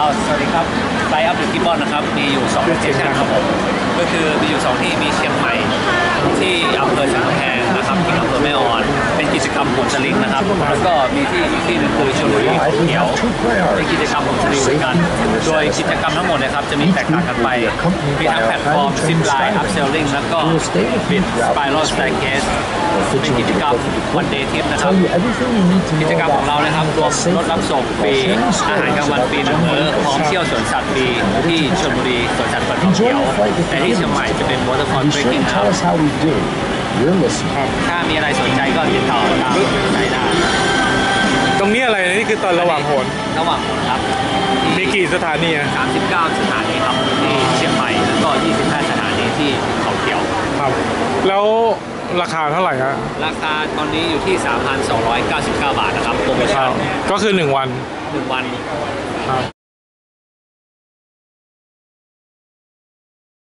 อ้าวสวัสดีครับไลฟ์อัพหรือกิบบอนนะครับ มีอยู่2โลเคชั่นครับผมก็คือมีอยู่ 2 ที่มีเชียงใหม่ ที่อำเภอสันกำแพงนะครับที่อำเภอแม่ออน เป็นกิจกรรมโหนสลิงนะครับ แล้วก็มีที่อีกที่หนึงคือชลบุรีเขาเขียวเป็นกิจกรรมโหนสลิงเหมือนกัน โดยกิจกรรมทั้งหมดเนะครับจะมีแตกต่างกันไป มีทั้งแพลตฟอร์มซิปไลน์อัพเซลลิงแล้วก็บิดสไปรัลสไตล์เคสเป็นกิจกรรมวันเดย์ทริปนะครับ กิจกรรมของเรานะครับรวมรถรับส่งฟรีอาหารกลางวันฟรีหนึ่งมื้อพร้ อมเที่ยวสวนสัตว์ฟรีที่ชลบุรีสวนสัตว์ปัตตาเขียวแต่ที่เชียงใหม่จะเป็นวอเตอร์ฟอน Be เบร sure กิ้ง to นะครับ tell us how we did. We're listening. ถ้ามีอะไรสนใจก็ติดต่อตามใจได้ตรงนี้อะไรนี่คือตอนระหว่างโหนระหว่างครับมีกี่สถานีอะ39 สถานีครับที่เชียงใหม่แล้วก็ 25 สถานีที่เขาเขียวครับ แล้วราคาเท่าไหร่ฮะราคาตอนนี้อยู่ที่ 3,299 บาทนะครับโปรโมครัชั่บนก็คือ 1 วันหนึ่งวันครับ